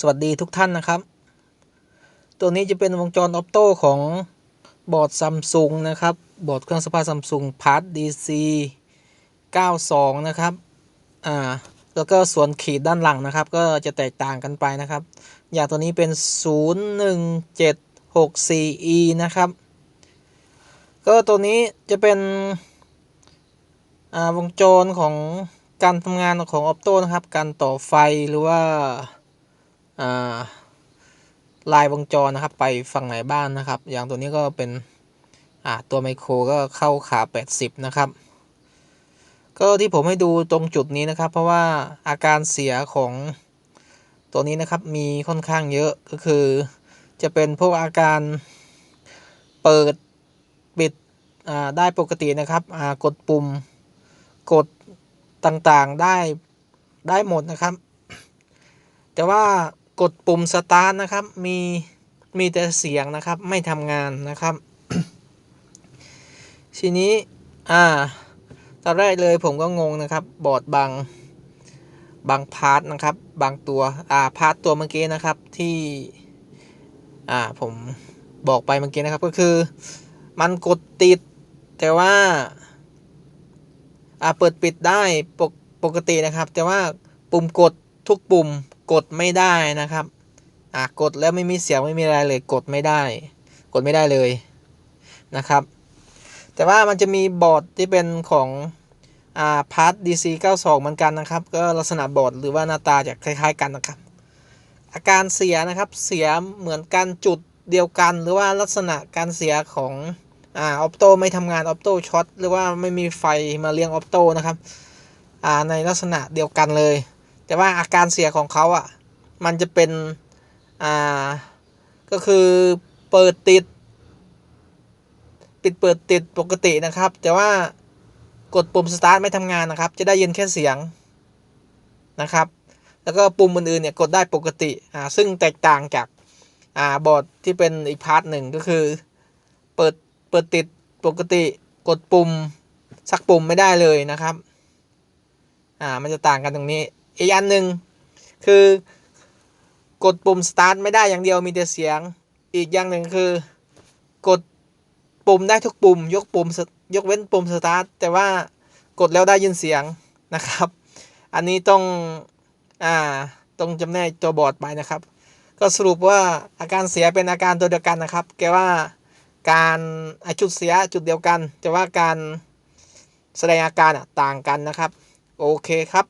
สวัสดีทุกท่านนะครับ ตัวนี้จะเป็นวงจรออปโต้ของบอร์ดซัมซุงนะครับ บอร์ดเครื่องสภาพซัมซุงพาร์ท DC 92 นะครับ อ่า แล้วก็ส่วนขีดด้านหลังนะครับ ก็จะแตกต่างกันไปนะครับ อย่างตัวนี้เป็น 01764E นะครับ ก็ตัวนี้จะเป็น อ่า วงจรของการทำงานของออปโต้นะครับ การต่อไฟหรือว่า ลายวงจรนะครับ ไปฝั่งไหนบ้างนะครับ อย่างตัวนี้ก็เป็นตัวไมโครก็เข้าขา 80 นะครับ ก็ที่ผมให้ดูตรงจุดนี้นะครับ เพราะว่าอาการเสียของตัวนี้นะครับมีค่อนข้างเยอะก็คือจะเป็นพวกอาการเปิดปิดได้ปกตินะครับกดปุ่มกดต่างๆได้ได้หมดนะครับ แต่ว่า กดปุ่มสตาร์ทนะครับมีมีแต่เสียงนะครับไม่ทำงานนะครับทีนี้อ่าตอนแรกเลยผมก็งงนะครับ บอร์ดบางบางพาร์ทนะครับ บางตัวอ่าพาร์ทตัวเมื่อกี้นะครับที่อ่าผมบอกไปเมื่อกี้นะครับก็คือ มันกดติดแต่ว่าอ่าเปิดปิดได้ปกปกตินะครับ แต่ว่าปุ่มกดทุกปุ่ม กดไม่ได้นะครับอ่ากดแล้วไม่มีเสียงไม่มีอะไรเลยกดไม่ได้ กดไม่ได้เลยนะครับ แต่ว่ามันจะมีบอร์ดที่เป็นของอ่าพาร์ท DC 92เหมือนกันนะครับ ก็ลักษณะบอร์ดหรือว่าหน้าตาจะคล้าย ๆ กันนะครับ อาการเสียนะครับเสียเหมือนกันจุดเดียวกัน หรือว่าลักษณะการเสียของอ่าออปโตไม่ทำงานออปโตช็อตหรือว่าไม่มีไฟมาเลี้ยงออปโตนะครับอ่าในลักษณะเดียวกันเลย แต่ว่าอาการเสียของเขาอะ มันจะเป็น อ่า ก็คือเปิดติด ปิดเปิดติดปกตินะครับ แต่ว่ากดปุ่มสตาร์ทไม่ทำงานนะครับ จะได้ยินแค่เสียงนะครับ แล้วก็ปุ่มอื่นๆเนี่ยกดได้ปกติ อ่า ซึ่งแตกต่างจาก อ่า บอร์ดที่เป็นอีกพาร์ทหนึ่งก็คือ เปิด เปิดติดปกติ กดปุ่มสักปุ่มไม่ได้เลยนะครับ อ่า มันจะต่างกันตรงนี้ อีกอันหนึ่งคือกดปุ่ม start ไม่ได้อย่างเดียวมีแต่เสียง อีกอย่างหนึ่งคือ กดปุ่มได้ทุกปุ่ม ยกปุ่มยกเว้นปุ่ม start แต่ว่ากดแล้วได้ยินเสียงนะครับ อันนี้ต้องอ่าต้องจำแนกตัวบอร์ดไปนะครับ ก็สรุปว่าอาการเสียเป็นอาการตัวเดียวกันนะครับ แกว่าการอะจุดเสียจุดเดียวกัน แต่ว่าการแสดงอาการอะต่างกันนะครับ โอเคครับ